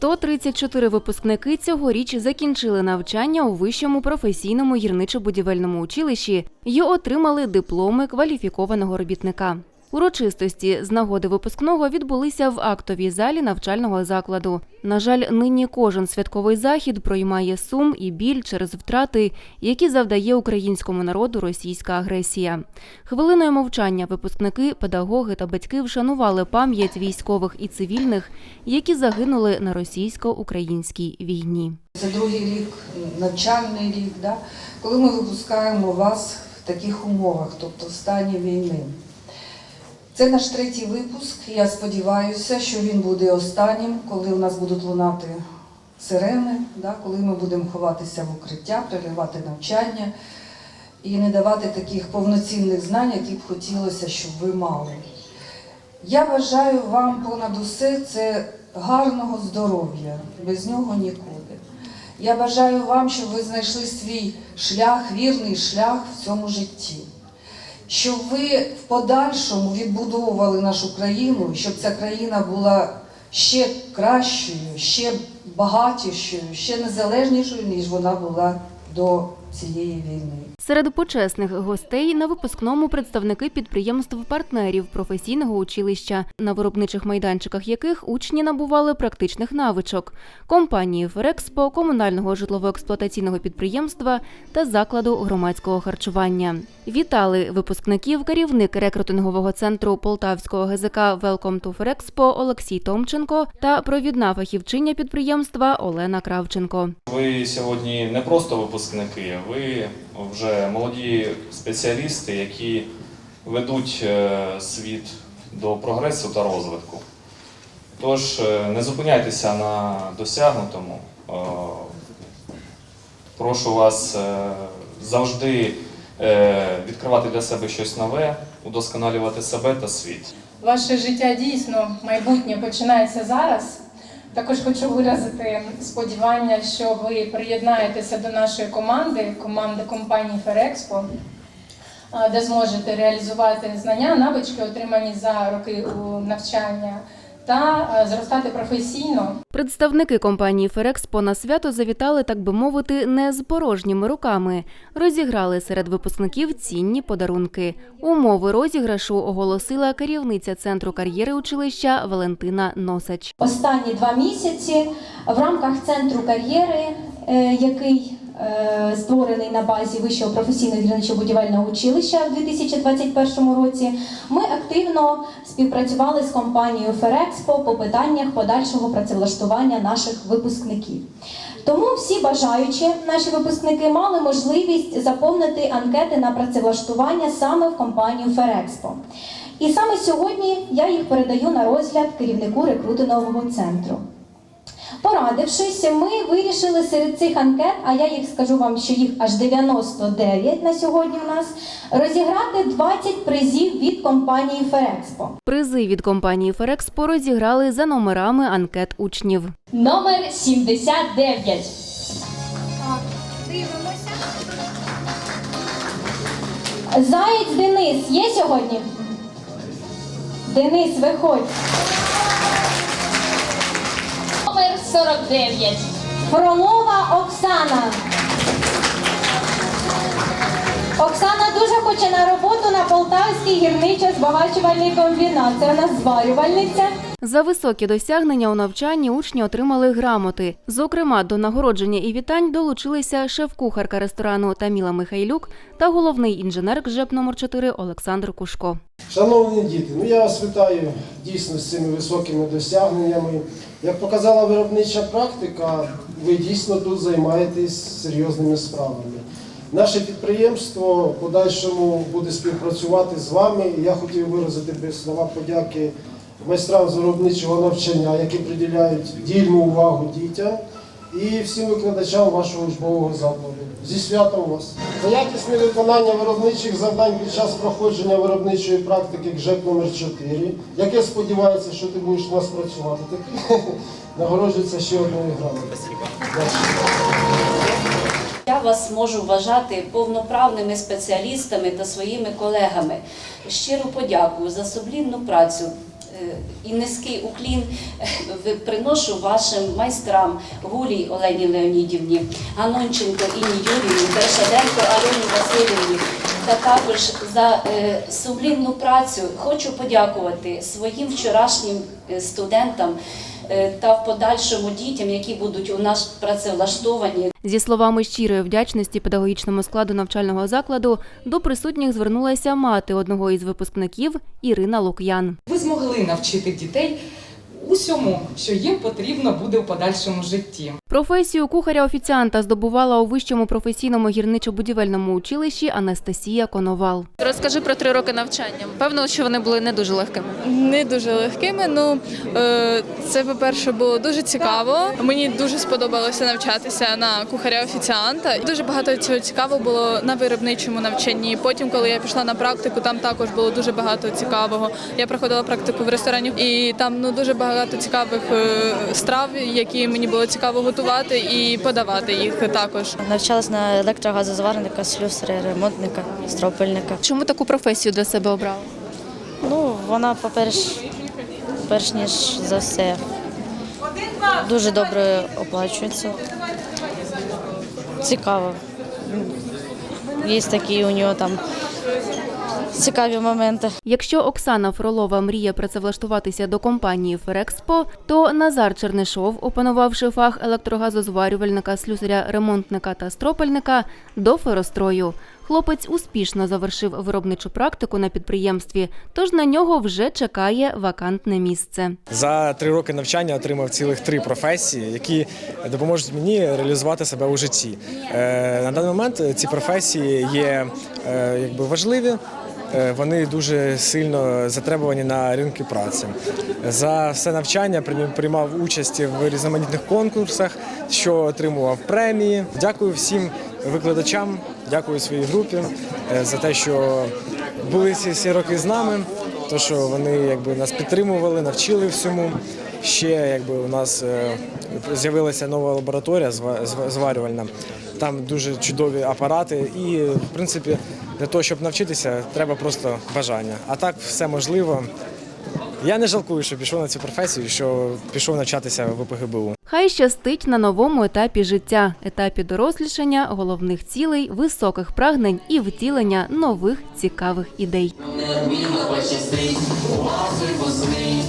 134 випускники цьогоріч закінчили навчання у вищому професійному гірничо-будівельному училищі і отримали дипломи кваліфікованого робітника. Урочистості з нагоди випускного відбулися в актовій залі навчального закладу. На жаль, нині кожен святковий захід проймає сум і біль через втрати, які завдає українському народу російська агресія. Хвилиною мовчання випускники, педагоги та батьки вшанували пам'ять військових і цивільних, які загинули на російсько-українській війні. Це другий рік, навчальний рік, да? коли ми випускаємо вас в таких умовах, тобто в стані війни. Це наш третій випуск. Я сподіваюся, що він буде останнім, коли у нас будуть лунати сирени, да? коли ми будемо ховатися в укриття, переривати навчання і не давати таких повноцінних знань, які б хотілося, щоб ви мали. Я бажаю вам понад усе це гарного здоров'я, без нього нікуди. Я бажаю вам, щоб ви знайшли свій шлях, вірний шлях в цьому житті. Щоб ви в подальшому відбудовували нашу країну, щоб ця країна була ще кращою, ще багатішою, ще незалежнішою, ніж вона була до цієї війни. Серед почесних гостей на випускному представники підприємств-партнерів професійного училища, на виробничих майданчиках яких учні набували практичних навичок компанії Ферекспо, комунального житлово-експлуатаційного підприємства та закладу громадського харчування. Вітали випускників керівник рекрутингового центру Полтавського ГЗК Welcome to Ферекспо Олексій Томченко та провідна фахівчиня підприємства Олена Кравченко. Ви сьогодні не просто випускники, ви вже молоді спеціалісти, які ведуть е, світ до прогресу та розвитку. Тож е, не зупиняйтеся на досягнутому. Е, Прошу вас завжди відкривати для себе щось нове, удосконалювати себе та світ. Ваше життя дійсно майбутнє починається зараз. Також хочу виразити сподівання, що ви приєднаєтеся до нашої команди, команди компанії Ферекспо, де зможете реалізувати знання, навички, отримані за роки навчання, та е, зростати професійно. Представники компанії Ферекспо на свято завітали, так би мовити, не з порожніми руками. Розіграли серед випускників цінні подарунки. Умови розіграшу оголосила керівниця центру кар'єри училища Валентина Носач. Останні два місяці в рамках центру кар'єри, е, який створений на базі Вищого професійного гірничо-будівельного училища у 2021 році, ми активно співпрацювали з компанією Ферекспо по питаннях подальшого працевлаштування наших випускників. Тому всі бажаючі наші випускники мали можливість заповнити анкети на працевлаштування саме в компанію Ферекспо. І саме сьогодні я їх передаю на розгляд керівнику рекрутингового центру. Порадившись, ми вирішили серед цих анкет, а я їх скажу вам, що їх аж 99 на сьогодні у нас, розіграти 20 призів від компанії Ферекспо. Призи від компанії Ферекспо розіграли за номерами анкет учнів. Номер 79. Заєць Денис є сьогодні? Денис, виходь. Номер 49. Фролова Оксана. Оксана дуже хоче на роботу на Полтавський гірничо-збагачувальний комбінат. Це у нас зварювальниця. За високі досягнення у навчанні учні отримали грамоти. Зокрема, до нагородження і вітань долучилися шеф-кухарка ресторану Таміла Михайлюк та головний інженер КЖЕП номер 4 Олександр Кушко. Шановні діти, ну я вас вітаю дійсно з цими високими досягненнями. Як показала виробнича практика, ви дійсно тут займаєтесь серйозними справами. Наше підприємство подальшому буде співпрацювати з вами. Я хотів виразити слова подяки майстрам з виробничого навчання, які приділяють дільну увагу дітям і всім викладачам вашого учбового закладу. Зі святом вас! За якісне виконання виробничих завдань під час проходження виробничої практики КЖЕП номер 4 яке сподівається, що ти будеш у нас працювати, таки нагороджується ще одною грамотою. Я вас можу вважати повноправними спеціалістами та своїми колегами. Щиру подяку за сумлінну працю і низький уклін е, приношу вашим майстрам Гулі Олені Леонідівні, Ганонченко Інні Юрію, Бершаденко Альоні Васильівні. Та також за е, сумлінну працю хочу подякувати своїм вчорашнім е, студентам е, та в подальшому дітям, які будуть у нас працевлаштовані. Зі словами щирої вдячності педагогічному складу навчального закладу до присутніх звернулася мати одного із випускників Ірина Лук'ян. Ви змогли навчити дітей усьому, що їм потрібно буде в подальшому житті. Професію кухаря-офіціанта здобувала у вищому професійному гірничо-будівельному училищі Анастасія Коновал. Розкажи про три роки навчання. Певно, що вони були не дуже легкими. Не дуже легкими. Ну е, це, по-перше, було дуже цікаво. Мені дуже сподобалося навчатися на кухаря-офіціанта. Дуже багато цього цікавого було на виробничому навчанні. Потім, коли я пішла на практику, там також було дуже багато цікавого. Я проходила практику в ресторані, і там ну дуже багато цікавих е, страв, які мені було цікаво готувати і подавати їх також. Навчалась на електрогазозварника, слюсаря, ремонтника, стропильника. Чому таку професію для себе обрала? Ну, вона, по-перше, перш ніж за все, дуже добре оплачується. Цікаво. Є такі у нього там цікаві моменти. Якщо Оксана Фролова мріє працевлаштуватися до компанії Ферекспо, то Назар Чернишов, опанувавши фах електрогазозварювальника, слюсаря, ремонтника та стропельника, до ферострою. Хлопець успішно завершив виробничу практику на підприємстві, тож на нього вже чекає вакантне місце. За три роки навчання отримав цілих три професії, які допоможуть мені реалізувати себе у житті. Е, На даний момент ці професії є е, якби важливі. Е, Вони дуже сильно затребувані на ринку праці. За все навчання приймав участь в різноманітних конкурсах, що отримував премії. Дякую всім викладачам, дякую своїй групі е, за те, що були ці всі роки з нами. То, що вони якби нас підтримували, навчили всьому. Ще якби у нас е, з'явилася нова лабораторія зва- зва- зварювальна. Там дуже чудові апарати, і в принципі для того, щоб навчитися, треба просто бажання. А так все можливо. Я не жалкую, що пішов на цю професію, що пішов навчатися в ОПГБУ. Хай щастить на новому етапі життя, етапі дорослішання, головних цілей, високих прагнень і втілення нових цікавих ідей. Неодмінно пощастить, у вас випускний.